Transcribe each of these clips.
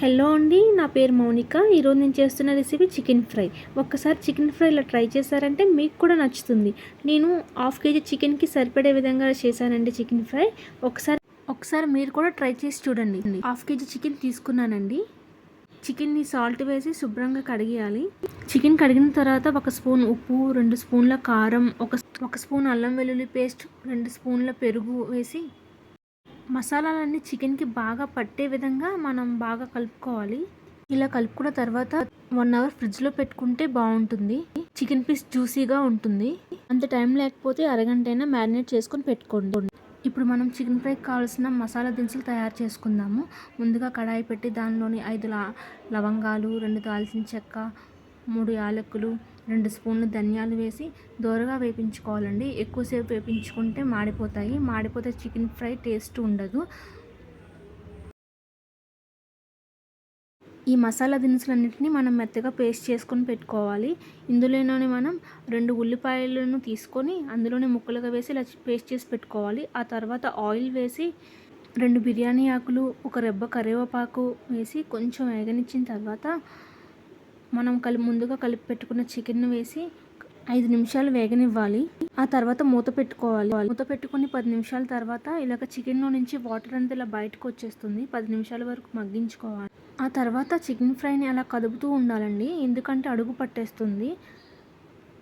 Hello అండి నా పేరు మౌనిక. ఈరోజు నేను చేస్తున్న రెసిపీ చికెన్ ఫ్రై ఒక్కసారి చికెన్ ఫ్రై ఇలా ట్రై చేశారంటే మీకు కూడా నచ్చుతుంది. నేను హాఫ్ కేజీ చికెన్కి సరిపడే విధంగా చేశానండి చికెన్ ఫ్రై ఒకసారి ఒకసారి మీరు కూడా ట్రై చేసి చూడండి. హాఫ్ కేజీ చికెన్ తీసుకున్నానండి. చికెన్ని సాల్ట్ వేసి శుభ్రంగా కడిగేయాలి. చికెన్ కడిగిన తర్వాత ఒక స్పూన్ ఉప్పు రెండు స్పూన్ల కారం ఒక ఒక స్పూన్ అల్లం వెల్లుల్లి పేస్ట్ రెండు స్పూన్ల పెరుగు వేసి మసాలాలన్నీ చికెన్కి బాగా పట్టే విధంగా మనం బాగా కలుపుకోవాలి. ఇలా కలుపుకున్న తర్వాత వన్ అవర్ ఫ్రిడ్జ్లో పెట్టుకుంటే బాగుంటుంది. చికెన్ పీస్ జ్యూసీగా ఉంటుంది. అంత టైం లేకపోతే అరగంట అయినా మ్యారినేట్ చేసుకొని పెట్టుకోండి. ఇప్పుడు మనం చికెన్ ఫ్రైకి కావాల్సిన మసాలా దినుసులు తయారు చేసుకుందాము. ముందుగా కడాయి పెట్టి దానిలోని ఐదు లవంగాలు రెండు దాల్చిన చెక్క మూడు యాలకులు రెండు స్పూన్లు ధనియాలు వేసి దోరగా వేపించుకోవాలండి. ఎక్కువసేపు వేపించుకుంటే మాడిపోతాయి. మాడిపోతే చికెన్ ఫ్రై టేస్ట్ ఉండదు. ఈ మసాలా దినుసులన్నింటినీ మనం మెత్తగా పేస్ట్ చేసుకొని పెట్టుకోవాలి. ఇందులోనే మనం రెండు ఉల్లిపాయలను తీసుకొని అందులోనే ముక్కలుగా వేసి ఇలా పేస్ట్ చేసి పెట్టుకోవాలి. ఆ తర్వాత ఆయిల్ వేసి రెండు బిర్యానీ ఆకులు ఒక రెబ్బ కరివేపాకు వేసి కొంచెం వేగనిచ్చిన తర్వాత మనం కలిపి ముందుగా కలిపి పెట్టుకున్న చికెన్ వేసి ఐదు నిమిషాలు వేగనివ్వాలి. ఆ తర్వాత మూత పెట్టుకోవాలి. మూత పెట్టుకుని పది నిమిషాల తర్వాత ఇలాగ చికెన్లో నుంచి వాటర్ అంతా ఇలా బయటకు వచ్చేస్తుంది. పది నిమిషాల వరకు మగ్గించుకోవాలి. ఆ తర్వాత చికెన్ ఫ్రైని అలా కదుపుతూ ఉండాలండి. ఎందుకంటే అడుగు పట్టేస్తుంది.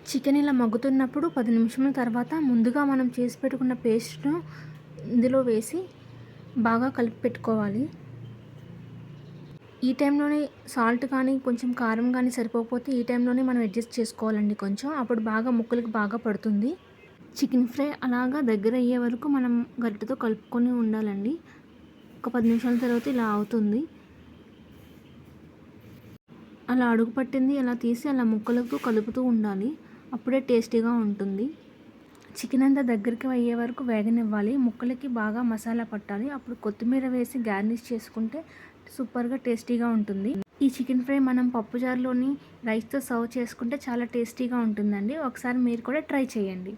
చికెన్ ఇలా మగ్గుతున్నప్పుడు పది నిమిషాల తర్వాత ముందుగా మనం చేసి పెట్టుకున్న పేస్ట్ను ఇందులో వేసి బాగా కలిపి పెట్టుకోవాలి. ఈ టైంలోనే సాల్ట్ కానీ కొంచెం కారం కానీ సరిపోకపోతే ఈ టైంలోనే మనం అడ్జస్ట్ చేసుకోవాలండి కొంచెం. అప్పుడు బాగా ముక్కలకి బాగా పడుతుంది. చికెన్ ఫ్రై అలాగా దగ్గర అయ్యే వరకు మనం గరిటెతో కలుపుకొని ఉండాలండి. ఒక పది నిమిషాల తర్వాత ఇలా అవుతుంది. అలా అడుగు పట్టింది అలా తీసి అలా ముక్కలకు కలుపుతూ ఉండాలి. అప్పుడే టేస్టీగా ఉంటుంది. చికెన్ అంతా దగ్గరికి అయ్యే వరకు వేగనివ్వాలి. ముక్కలకి బాగా మసాలా పట్టాలి. అప్పుడు కొత్తిమీర వేసి గార్నిష్ చేసుకుంటే సూపర్గా టేస్టీగా ఉంటుంది. ఈ చికెన్ ఫ్రై మనం పప్పుచారులోని రైస్తో సర్వ్ చేసుకుంటే చాలా టేస్టీగా ఉంటుందండి. ఒకసారి మీరు కూడా ట్రై చేయండి.